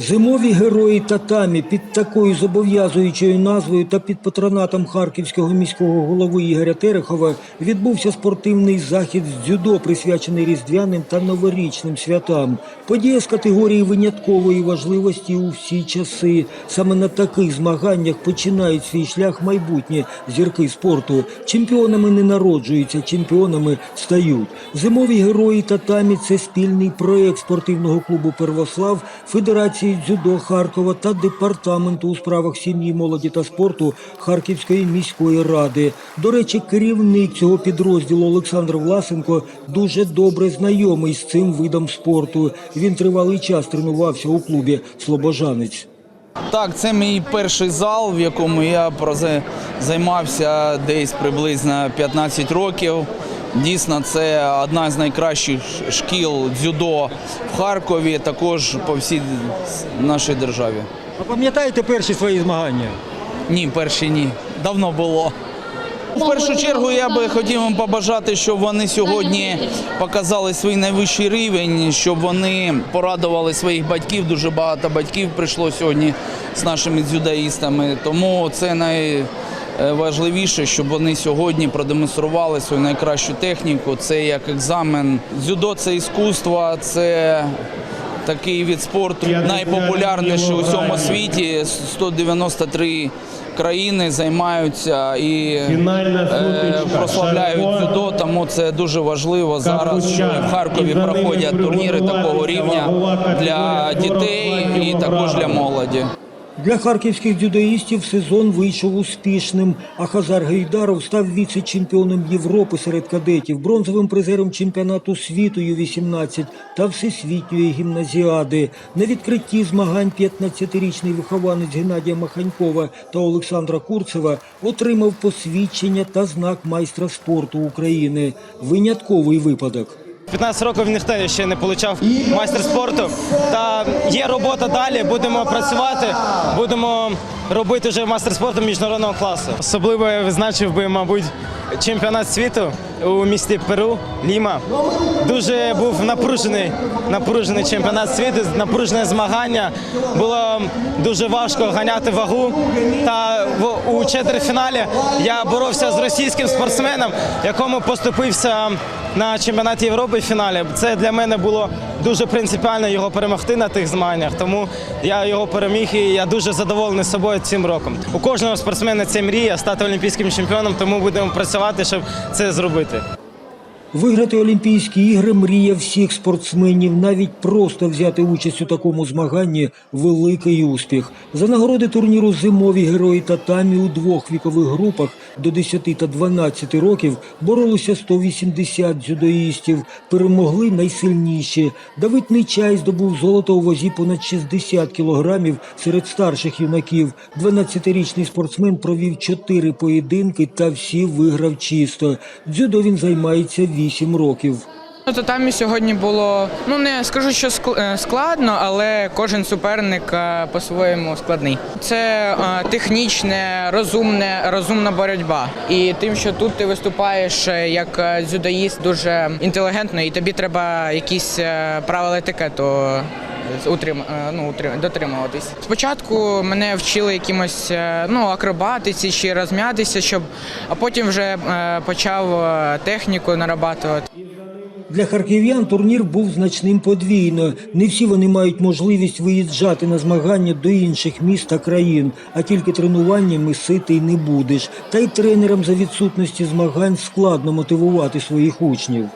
Зимові герої татамі під такою зобов'язуючою назвою та під патронатом харківського міського голови Ігоря Терехова відбувся спортивний захід з дзюдо, присвячений різдвяним та новорічним святам. Подія з категорії виняткової важливості у всі часи. Саме на таких змаганнях починають свій шлях майбутні зірки спорту. Чемпіонами не народжуються, чемпіонами стають. Зимові герої татамі це спільний проект спортивного клубу Первослав, Федерації дзюдо Харкова та департаменту у справах сім'ї, молоді та спорту Харківської міської ради. До речі, керівник цього підрозділу Олександр Власенко дуже добре знайомий з цим видом спорту. Він тривалий час тренувався у клубі Слобожанець. Так, це мій перший зал, в якому я займався десь приблизно 15 років. Дійсно, це одна з найкращих шкіл дзюдо в Харкові, також по всій нашій державі. А пам'ятаєте перші свої змагання? Ні, перші ні. Давно було. В першу чергу я би хотів їм побажати, щоб вони сьогодні показали свій найвищий рівень, щоб вони порадували своїх батьків. Дуже багато батьків прийшло сьогодні з нашими дзюдоїстами. Тому це найважливіше, щоб вони сьогодні продемонстрували свою найкращу техніку. Це як екзамен. Дзюдо це іскусство, це такий від спорту найпопулярніший у всьому світі. 193 країни займаються і е, прославляють дзюдо, тому це дуже важливо зараз, що в Харкові проходять турніри такого рівня для дітей і також для молоді. Для харківських дзюдоїстів сезон вийшов успішним. А Хазар Гейдаров став віце-чемпіоном Європи серед кадетів, бронзовим призером чемпіонату світу Ю-18 та всесвітньої гімназіади. На відкритті змагань 15-річний вихованець Геннадія Маханькова та Олександра Курцева отримав посвідчення та знак майстра спорту України. Винятковий випадок. 15 років ніхто ще не отримав майстер спорту. Та є робота далі. Будемо працювати, будемо робити вже майстер спорту міжнародного класу. Особливо я визначив би, мабуть, чемпіонат світу у місті Перу, Ліма. Дуже був напружений, напружений чемпіонат світу, напружене змагання. Було дуже важко ганяти вагу. Та у четвертьфіналі я боровся з російським спортсменом, якому поступився на чемпіонаті Європи в фіналі. Це для мене було дуже принципіально його перемогти на тих змаганнях. Тому я його переміг і я дуже задоволений собою цим роком. У кожного спортсмена це мрія стати олімпійським чемпіоном, тому будемо працювати, щоб це зробити. Виграти Олімпійські ігри мрія всіх спортсменів. Навіть просто взяти участь у такому змаганні великий успіх. За нагороди турніру зимові герої татамі у двох вікових групах до 10 та 12 років боролися 180 дзюдоїстів. Перемогли найсильніші. Давид Нечай здобув золото у вазі понад 60 кілограмів серед старших юнаків. 12-річний спортсмен провів 4 поєдинки та всі виграв чисто. Дзюдо він займається 8 років. Ну, і сьогодні було, ну не скажу, що е, складно, але кожен суперник е, по-своєму складний. Це е, технічне, розумне, розумна боротьба. І тим, що тут ти виступаєш як дзюдоїст дуже інтелігентно, і тобі треба якісь правила етикету утрим, е, ну, утрим, дотримуватись. Спочатку мене вчили якимось е, ну, акробатиці чи розм'ятися, щоб, а потім вже е, почав техніку нарабатувати. Для харків'ян турнір був значним подвійно. Не всі вони мають можливість виїжджати на змагання до інших міст та країн, а тільки тренуваннями ситий не будеш. Та й тренерам за відсутності змагань складно мотивувати своїх учнів.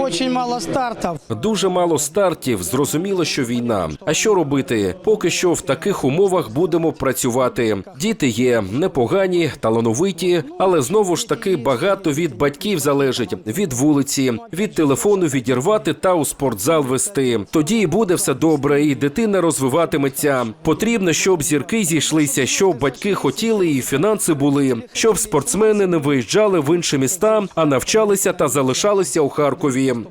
Очень мало стартов. Дуже мало стартів. Зрозуміло, що війна. А що робити? Поки що в таких умовах будемо працювати. Діти є непогані, талановиті, але знову ж таки багато від батьків залежить від вулиці, від телефону відірвати та у спортзал вести. Тоді і буде все добре, і дитина розвиватиметься. Потрібно, щоб зірки зійшлися, щоб батьки хотіли і фінанси були, щоб спортсмени не виїжджали в інші міста, а навчалися та залишалися у Харкові.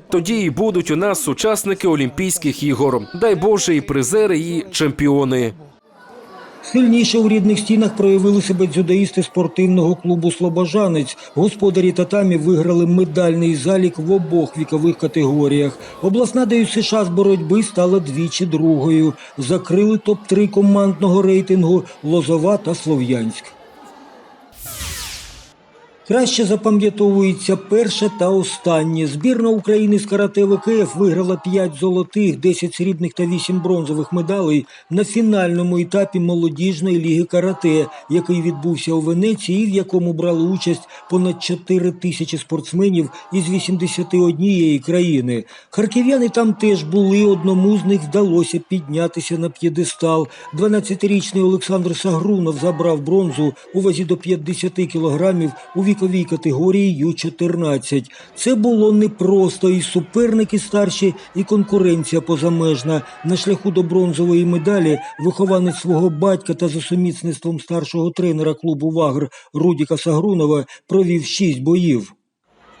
Тоді і будуть у нас учасники Олімпійських ігор. Дай Боже, і призери, і чемпіони. Сильніше у рідних стінах проявили себе дзюдоїсти спортивного клубу Слобожанець. Господарі татамі виграли медальний залік в обох вікових категоріях. Обласна ДЮСШ з боротьби стала двічі другою. Закрили топ-3 командного рейтингу Лозова та Слов'янськ. Краще запам'ятовується перше та останнє. Збірна України з карате ВКФ виграла 5 золотих, 10 срібних та 8 бронзових медалей на фінальному етапі молодіжної ліги карате, який відбувся у Венеції, в якому брали участь понад 4 тисячі спортсменів із 81 країни. Харків'яни там теж були. Одному з них вдалося піднятися на п'єдестал. 12-річний Олександр Сагрунов забрав бронзу у вазі до 50 кілограмів у віковій категорії Ю-14. Це було непросто, і суперники старші, і конкуренція позамежна. На шляху до бронзової медалі вихованець свого батька та за сумісництвом старшого тренера клубу Вагр Рудіка Сагрунова провів шість боїв.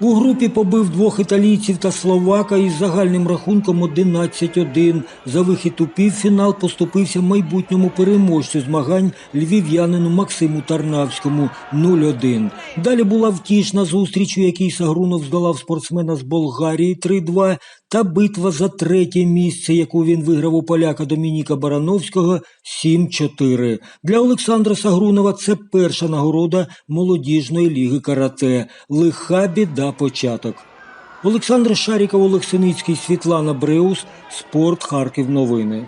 У групі побив двох італійців та словака із загальним рахунком 11-1. За вихід у півфінал поступився майбутньому переможцю змагань львів'янину Максиму Тарнавському 0-1. Далі була втішна зустріч, у якій Сагрунов здолав спортсмена з Болгарії 3-2 та битва за третє місце, яку він виграв у поляка Домініка Барановського 7-4. Для Олександра Сагрунова це перша нагорода молодіжної ліги карате. Лиха біда початок. Олександр Шаріков, Олексиницький, Світлана Бреус, Спорт, Харків. Новини.